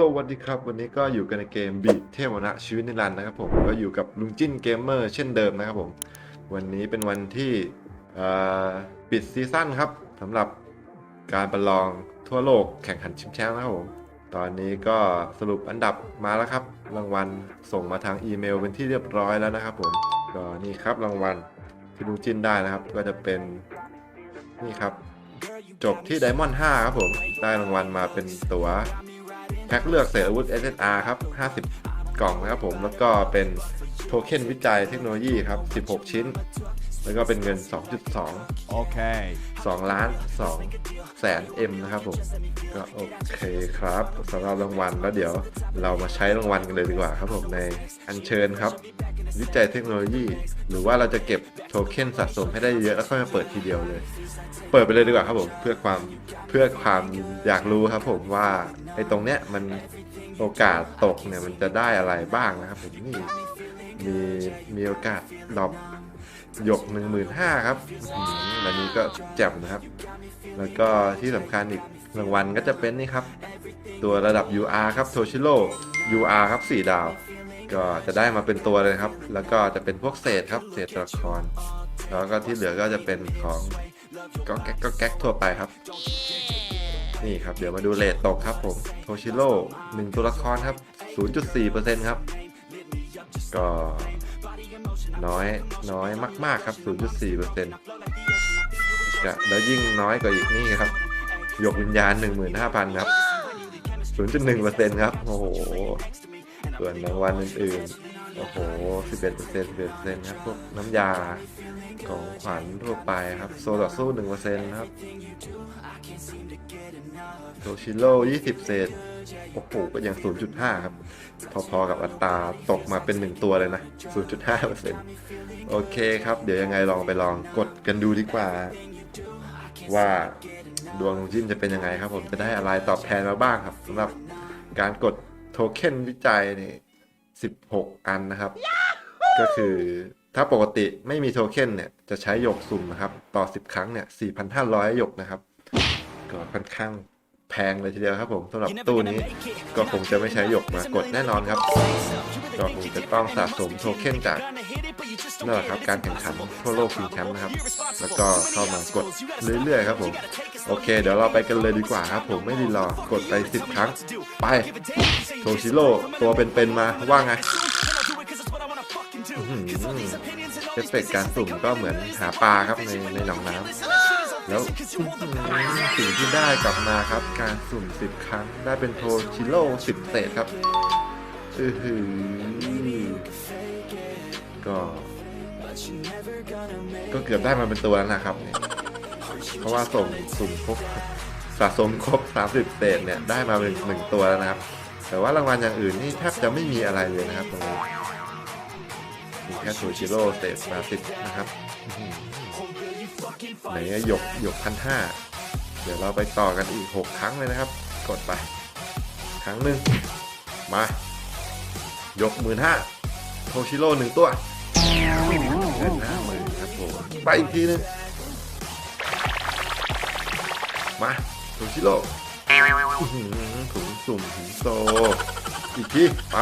สวัสดีครับ วันนี้ก็อยู่กันในเกมบีเทวนะชีวิตนิรันดร์นะครับผมก็อยู่กับลุงจิ้นเกมเมอร์เช่นเดิมนะครับผม วันนี้เป็นวันที่ปิดซีซั่นครับสำหรับการประลองทั่วโลกแข่งขันชิงแชมป์นะครับผม ตอนนี้ก็สรุปอันดับมาแล้วครับ รางวัลส่งมาทางอีเมลเป็นที่เรียบร้อยแล้วนะครับผมก็นี่ครับรางวัลที่ลุงจิ้นได้นะครับ ก็จะเป็นนี่ครับ จบที่ไดมอนด์5ครับผมได้รางวัลมาเป็นตัว๋ว แพ็คเลือกเศษอาวุธ SSR ครับ 50 กล่องนะครับผม แล้วก็เป็นโทเค็นวิจัยเทคโนโลยีครับ 16 ชิ้น แล้วก็เป็นเงิน 2.2 Okay. 2ล้าน2แสน M นะครับผม ก็โอเคครับสำหรับรางวัลแล้วเดี๋ยวเรามาใช้รางวัลกันเลยดีกว่าครับผมในอัญเชิญครับ วิจัยเทคโนโลยี หรือว่าเราจะเก็บโทเค็นสะสมให้ได้เยอะแล้วค่อยมาเปิดทีเดียวเลย เปิดไปเลยดีกว่าครับผมเพื่อความเพื่อความอยากรู้ครับผมว่าไอ้ตรงเนี้ยมันโอกาสตกเนี่ยมันจะได้อะไรบ้างนะครับผมนี่มีมีโอกาสดรอปหยก 15,000ครับอื้อหืออันนี้ก็แจ่มนะครับ แล้วก็ที่สำคัญอีกรางวัลก็จะเป็นนี่ครับ ตัวระดับ UR ครับโทชิโร่ UR ครับ 4 ดาว ก็จะได้มาเป็นตัวเลยครับ แล้วก็จะเป็นพวกเศษครับ เศษตัวละคร แล้วก็ที่เหลือก็จะเป็นของก็แก๊กก็แก๊กทั่วไปครับ นี่ครับ เดี๋ยวมาดูเลทตกครับผมโทชิโร่หนึ่งตัวละครครับ 0.4%ครับ ก็น้อยน้อยมากๆครับ 0.4%ก็แล้วยิ่งน้อยกว่าอีกนี่ครับหยกวิญญาณ 15,000 ครับ 0.1%ครับ โอ้โห ส่วนรางวัลอื่นๆ โอ้โห 11% 11%ครับ พวกน้ำยาของขวัญทั่วไปครับ โซต่อสู้ 1%ครับโทชิโร่20 เศษ โอ้โห ก็ยัง 0.5 ครับ พอๆ กับอัตราตกมาเป็น 1 ตัวเลยนะ 0.5%โอเคครับ เดี๋ยวยังไงลองไปลองกดกันดูดีกว่า ว่าดวงลงจิ้มจะเป็นยังไงครับ ผมจะได้อะไรตอบแทนมาบ้างครับสำหรับการกด โทเค็นวิจัยนี่16อันนะครับ ก็คือถ้าปกติไม่มีโทเค็นเนี่ย จะใช้หยกสุ่มนะครับ ต่อ10ครั้งเนี่ย4,500หยกนะครับ ก็ค่อนข้างแพงเลยทีเดียวครับผมสำหรับตู้นี้ก็คงจะไม่ใช้หยกมากดแน่นอนครับ ก็คงจะต้องสะสมโทเค็นจาก นั่นแหละครับการแข่งขันทั่วโลกชิงแชมป์นะครับ แล้วก็เข้ามากดเรื่อยๆครับผม โอเค เดี๋ยวเราไปกันเลยดีกว่าครับ ผมไม่รีรอกดไป 10 ครั้ง ไปโทชิโร่ตัวเป็นๆมาว่าไงเอฟเฟกการสุ่มก็เหมือนหาปลาครับในในหนองน้ำแล้วสิ่งที่ได้กลับมาครับ การสุ่ม 10 ครั้ง ได้เป็นโทชิโร่10 เศษครับอือหือก็ ก็เกือบได้มาเป็นตัวแล้วนะครับเนี่ยเพราะว่าส่งสุ่มครบสะสมครบ 30เศษเนี่ยได้มาเป็นหนึ่งตัวแล้วนะครับ แต่ว่ารางวัลอย่างอื่นนี่แทบจะไม่มีอะไรเลยนะครับตรงนี้มีแค่โทชิโร่เศษมาสิบนะครับไหนะหยกหยกพันห้าเดี๋ยวเราไปต่อกันอีก 6 ครั้งเลยนะครับ กดไป ครั้งหนึ่งมาหยกหมื่นห้าโทชิโร่หนึ่งตัว เงินห้าหมื่นครับผมไปอีกทีนึงมาโทชิโร่ถุงสุ่มถุงโซอีกทีไป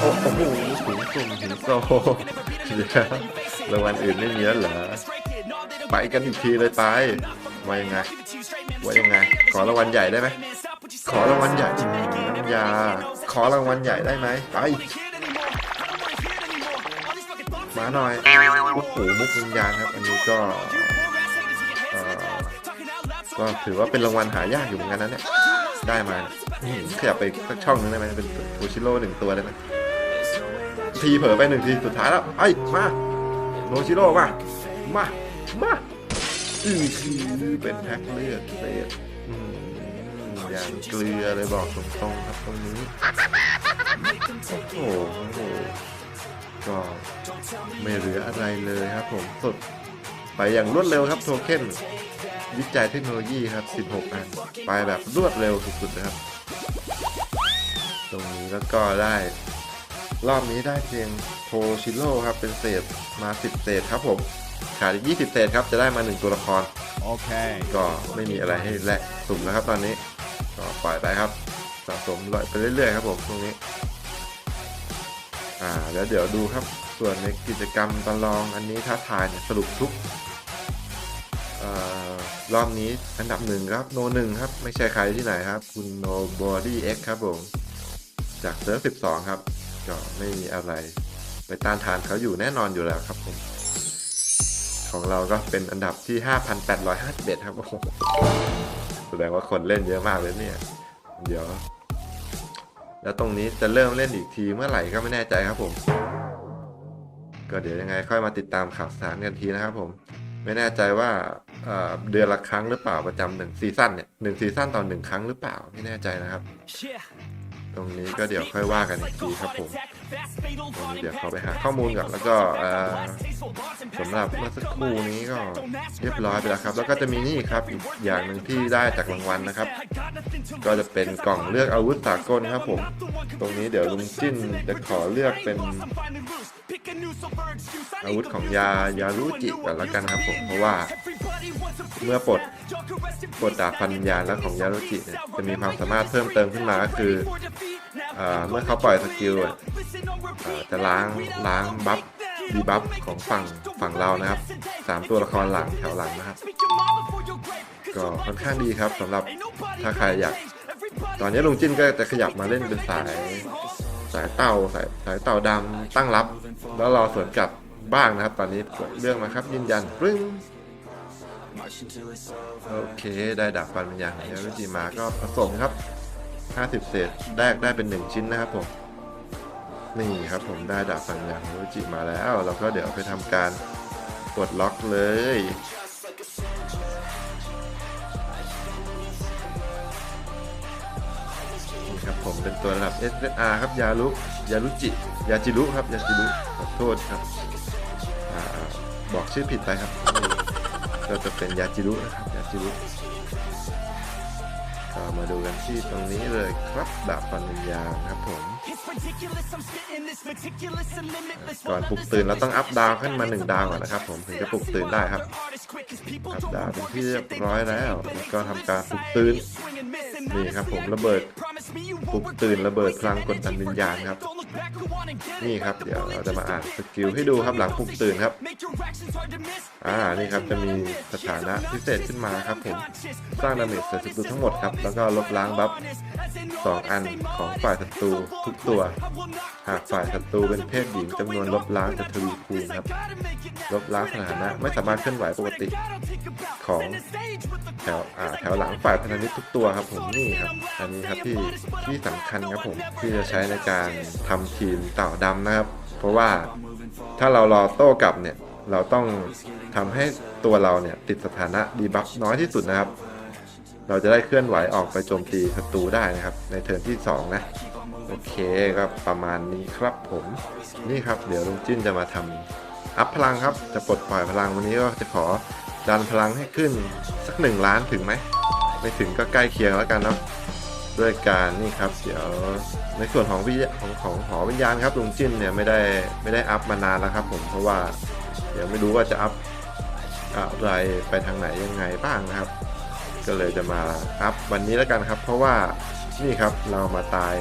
โอ้โหถุงสุ่มถุงโซเดี๋ยวรางวัลอื่นไม่มีแล้วเหรอไปกันอีกทีเลยไปว่ายังไงว่ายังไง ขอรางวัลใหญ่ได้ไหม ขอรางวัลใหญ่น้ำยา ขอรางวัลใหญ่ได้ไหมไปมาหน่อยโอ้โหมุกวิญญาณครับ อันนี้ก็เอ่อก็ถือว่าเป็นรางวัลหายากอยู่เหมือนกันนะเนี่ยได้มาขยับไปสักช่องนึงได้ไหมเป็นโทชิโร่หนึ่งตัวได้ไหมทีเผลอไปหนึ่งทีสุดท้ายแล้วไอ้มาโทชิโร่มามามาอือคือเป็นแพ็คเลือดเศษอืม อย่างเกลือเลยบอกตรงๆครับตรงนี้ โอ้โหโอ้โหก็ไม่เหลืออะไรเลยครับผมสดไปอย่างรวดเร็วครับโทเค็นวิจัยเทคโนโลยีครับ 16 อัน ไปแบบรวดเร็วสุดๆนะครับ ตรงนี้แล้วก็ได้ รอบนี้ได้เพียงโทชิโร่ครับ เป็นเศษมา 10 เศษครับผมขาดอีก 20 เศษครับ จะได้มา 1 ตัวละคร Okay. ก็ไม่มีอะไรให้แลกสุ่มนะครับตอนนี้ ก็ปล่อยไปครับสะสมลอยไปเรื่อยๆครับผมตรงนี้อ่าแล้วเดี๋ยวดูครับส่วนในกิจกรรมประลองอันนี้ท้าทายเนี่ยสรุปทุกรอบนี้อันดับหนึ่งครับโนหนึ่งครับ ไม่ใช่ใครที่ไหนครับ คุณ Nobody X ครับผม จากเซิร์ฟ12ครับ ก็ไม่มีอะไร ไปต้านทานเขาอยู่แน่นอนอยู่แล้วครับผมของเราก็เป็นอันดับที่ 5,851 ครับโอ้โห แสดงว่าคนเล่นเยอะมากเลยเนี่ย เดี๋ยว แล้วตรงนี้จะเริ่มเล่นอีกทีเมื่อไหร่ก็ไม่แน่ใจครับผม ก็เดี๋ยวยังไงค่อยมาติดตามข่าวสารกันทีนะครับผม ไม่แน่ใจว่าเอ่อเดือนละครั้งหรือเปล่าประจำหนึ่งซีซั่นเนี่ยหนึ่งซีซั่นต่อหนึ่งครั้งหรือเปล่าไม่แน่ใจนะครับ ตรงนี้ก็เดี๋ยวค่อยว่ากันอีกทีครับผมตรงนี้เดี๋ยวเขอไปหาข้อมูลก่อนแล้วก็สำหรับเมื่อสักครู่นี้ก็เรียบร้อยไปแล้วครับ แล้วก็จะมีนี่ครับอีกอย่างหนึ่งที่ได้จากรางวัลนะครับ ก็จะเป็นกล่องเลือกอาวุธสากลครับผม ตรงนี้เดี๋ยวลุงจิ้นจะขอเลือกเป็น อาวุธของยายารุจิก่อนแล้วกันครับผมเพราะว่า เมื่อปลดปลดดาบพันวิญญาณแล้วของยารุจิเนี่ยจะมีความสามารถเพิ่มเติมขึ้นมาก็คืออเมื่อเขาปล่อยสกิลจะล้างล้างบัฟดีบัฟของฝั่งฝั่งเรานะครับสามตัวละครหลังแถวหลังนะครับ ก็ค่อนข้างดีครับสำหรับถ้าใครอยาก ตอนนี้ลุงจิ้นก็จะขยับมาเล่นเป็นสายสายเต่าสายสายเต่าดำตั้งรับ แล้วรอสวนกลับบ้างนะครับ ตอนนี้กดเรื่องมาครับยืนยันปึ้ง โอเคได้ดาบฟันเป็นอย่างแล้วจิมาก็ผสมครับ 50 เศษแรกได้เป็น 1 ชิ้นนะครับผมนี่ครับผมได้ดาบฟันอย่างแล้วจิมาแล้วเราก็เดี๋ยวไปทำการกดล็อกเลยนี่ครับผมเป็นตัวระดับ SSR ครับยารุยารุจิยาจิรุครับยาจิรุขอโทษครับอบอกชื่อผิดไปครับ ก็จะเป็นยาจิรุนะครับยาจิรุก็มาดูกันที่ตรงนี้เลยครับดาบฟัญญาครับผมก่อนปลุกตื่นเราต้องอัพดาวขึ้นมาหนึ่งดาวก่อนนะครับผมถึงจะปลุกตื่นได้ครับอัพดาวเป็นที่เรียบร้อยแล้ว แล้วก็ทำการปลุกตื่นนี่ครับผมระเบิดปลุกตื่นระเบิดพลังกดดันวิญญาณครับ นี่ครับ เดี๋ยวเราจะมาอ่านสกิลให้ดูครับหลังปลุกตื่นครับ อ่า นี่ครับจะมีสถานะพิเศษขึ้นมาครับผม สร้างดาเมจใส่ศัตรูทั้งหมดครับ แล้วก็ลบล้างบัฟสองอันของฝ่ายศัตรูทุกตัว หากฝ่ายศัตรูเป็นเพศหญิงจำนวนลบล้างจะทวีคูณครับ ลบล้างสถานะไม่สามารถเคลื่อนไหวปกติของแถวอ่าแถวหลังฝ่ายพันธมิตรทุกตัวครับผมนี่ครับ อันนี้ครับที่ที่สำคัญครับผมที่จะใช้ในการทำทีมเต่าดำนะครับ เพราะว่าถ้าเรารอโต้กลับเนี่ย เราต้องทำให้ตัวเราเนี่ยติดสถานะดีบัฟน้อยที่สุดนะครับ เราจะได้เคลื่อนไหวออกไปโจมตีศัตรูได้นะครับ ในเทิร์นที่ 2 นะโอเคก็ประมาณนี้ครับผมนี่ครับ เดี๋ยวลุงจิ้นจะมาทำอัพพลังครับ จะปลดปล่อยพลังวันนี้ก็จะขอดันพลังให้ขึ้นสักหนึ่งล้านถึงไหม ไม่ถึงก็ใกล้เคียงแล้วกันเนาะ ด้วยการนี่ครับเดี๋ยวในส่วนของวิของของหอวิญญาณครับลุงจิ้นเนี่ยไม่ได้ไม่ได้อัพมานานแล้วครับผมเพราะว่าเดี๋ยวไม่รู้ว่าจะอัพอะไรไปทางไหนยังไงบ้างนะครับ ก็เลยจะมาอัพวันนี้แล้วกันครับ เพราะว่านี่ครับเรามาตาย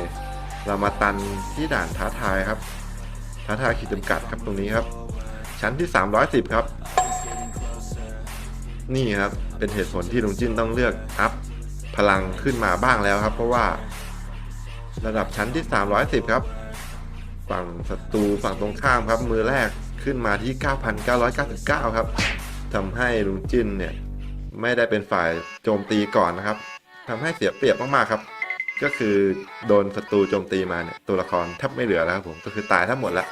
เรามาตันที่ด่านท้าทายครับ ท้าทายขีดจำกัดครับตรงนี้ครับ ชั้นที่ 310 ครับ นี่ครับเป็นเหตุผลที่ลุงจิ้นต้องเลือกอัพ พลังขึ้นมาบ้างแล้วครับ เพราะว่าระดับชั้นที่ 310 ครับ ฝั่งศัตรูฝั่งตรงข้ามครับ มือแรกขึ้นมาที่ 9,999 ครับทำให้ลุงจิ้นเนี่ยไม่ได้เป็นฝ่ายโจมตีก่อนนะครับทำให้เสียเปรียบมากๆครับ ก็คือโดนศัตรูโจมตีมาเนี่ยตัวละครแทบไม่เหลือแล้วครับผมก็คือตายทั้งหมดแล้ว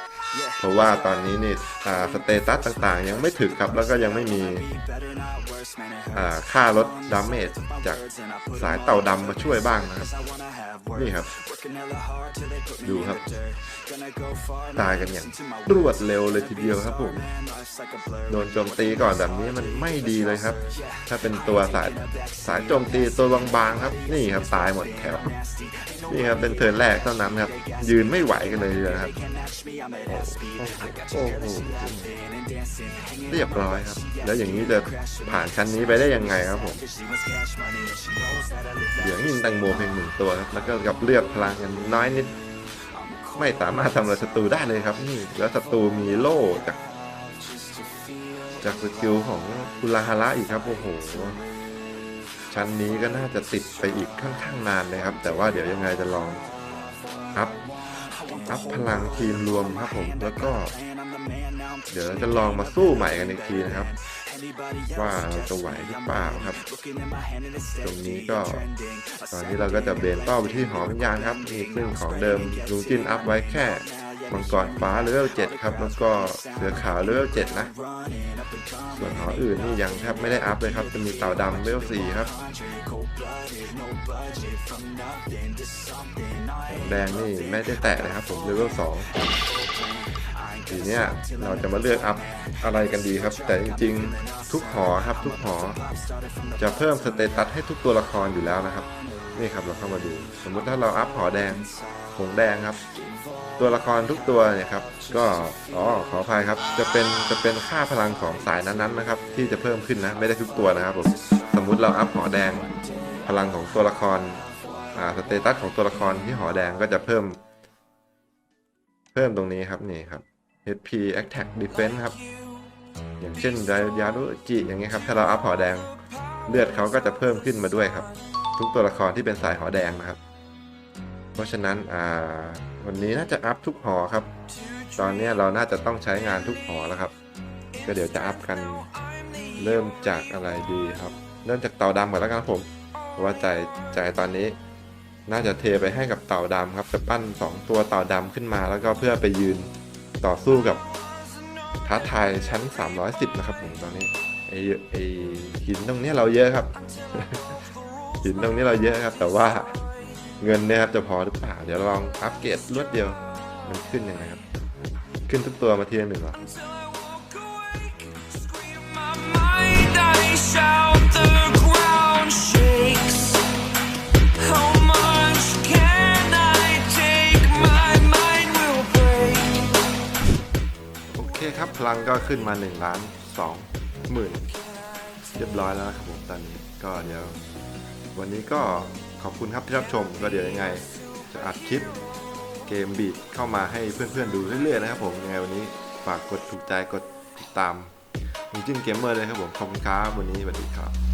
เพราะว่าตอนนี้นี่สเตตัสต่างๆ ยังไม่ถึงครับ แล้วก็ยังไม่มีค่าลดดาเมจจากสายเต่าดำมาช่วยบ้างนะครับ นี่ครับ ดูครับ ตายกันอย่างรวดเร็วเลยทีเดียวครับผม โดนโจมตีก่อนแบบนี้มันไม่ดีเลยครับ ถ้าเป็นตัวสายสายโจมตีตัวบางๆครับ นี่ครับตายหมดแถว นี่ครับเป็นเทิร์นแรกเท่านั้นครับ ยืนไม่ไหวกันเลยนะครับ โอ้โหเรียบร้อยครับ แล้วอย่างนี้จะผ่านชั้นนี้ไปได้ยังไงครับผม เดี๋ยวยิงแตังโมเพียงหนึ่งตัวครับ แล้วก็กับเลือดพลังกันน้อยนิด ไม่สามารถทำลายศัตรูได้เลยครับนี่แล้วศัตรูมีโล่จาก จากสกิลของคุลาฮาระอีกครับโอ้โหชั้นนี้ก็น่าจะติดไปอีกค่อนข้างนานเลยครับ แต่ว่าเดี๋ยวยังไงจะลองอัพ อัพพลังทีมรวมครับผมแล้วก็ เดี๋ยวเราจะลองมาสู้ใหม่กันอีกทีนะครับ ว่าเราจะไหวหรือเปล่าครับ ตรงนี้ก็ ตอนนี้เราก็จะเบนเป้าไปที่หอวิญญาณครับนี่ซึ่งของเดิมลุงจินอัพไว้แค่มังกรฟ้าเลเวล7ครับ แล้วก็เสือขาวเลเวล7นะ ส่วนหออื่นนี่ยังแทบไม่ได้อัพเลยครับ จะมีเต่าดำเลเวล4ครับ แดงนี่ไม่ได้แตะเลยครับผมเลเวล2ทีเนี้ยเราจะมาเลือกอัพอะไรกันดีครับ แต่จริงๆทุกหอครับทุกหอ จะเพิ่มสเตตัสให้ทุกตัวละครอยู่แล้วนะครับนี่ครับเราเข้ามาดู สมมุติถ้าเราอัพหอแดงหงแดงครับ ตัวละครทุกตัวเนี่ยครับ ก็อ๋อขออภัยครับ จะเป็นจะเป็นค่าพลังของสายนั้นๆนะครับ ที่จะเพิ่มขึ้นนะไม่ได้ทุกตัวนะครับผมสมมุติเราอัพหอแดง พลังของตัวละครอ่าสเตตัสของตัวละครที่หอแดงก็จะเพิ่ม เพิ่มตรงนี้ครับนี่ครับ HP Attack Defense ครับ อย่างเช่นยายารุจิอย่างเงี้ยครับ ถ้าเราอัพหอแดงเลือดเขาก็จะเพิ่มขึ้นมาด้วยครับ ทุกตัวละครที่เป็นสายหอแดงนะครับ เพราะฉะนั้นอ่าวันนี้น่าจะอัพทุกหอครับ ตอนนี้เราน่าจะต้องใช้งานทุกหอแล้วครับ ก็เดี๋ยวจะอัพกันเริ่มจากอะไรดีครับ เริ่มจากเต่าดำก่อนแล้วกันครับผม ว่าใจใจตอนนี้ น่าจะเทไปให้กับเต่าดำครับ จะปั้น 2 ตัวเต่าดำขึ้นมา แล้วก็เพื่อไปยืนต่อสู้กับท้าทายชั้น 310 นะครับผมตอนนี้ไอ้ไอ้หินตรงนี้เราเยอะครับ หินตรงนี้เราเยอะครับ แต่ว่าเงินเนี่ยครับจะพอหรือเปล่า เดี๋ยวลองอัปเกรดรวดเดียว มันขึ้นยังไงครับ ขึ้นทุกตัวมาทีละหนึ่งเหรอ พลังก็ขึ้นมา1ล้าน2หมื่นเรียบร้อยแล้วนะครับผมตอนนี้ก็เดี๋ยว วันนี้ก็ขอบคุณครับที่รับชมก็เดี๋ยวยังไง จะอัดคลิปเกมบีดเข้ามาให้เพื่อนๆดูเรื่อยๆนะครับผมยังไงวันนี้ฝากกดถูกใจกดติดตามมีจิ้มเกมเมอร์เลยครับผมขอบคุณครับวันนี้สวัสดีครับ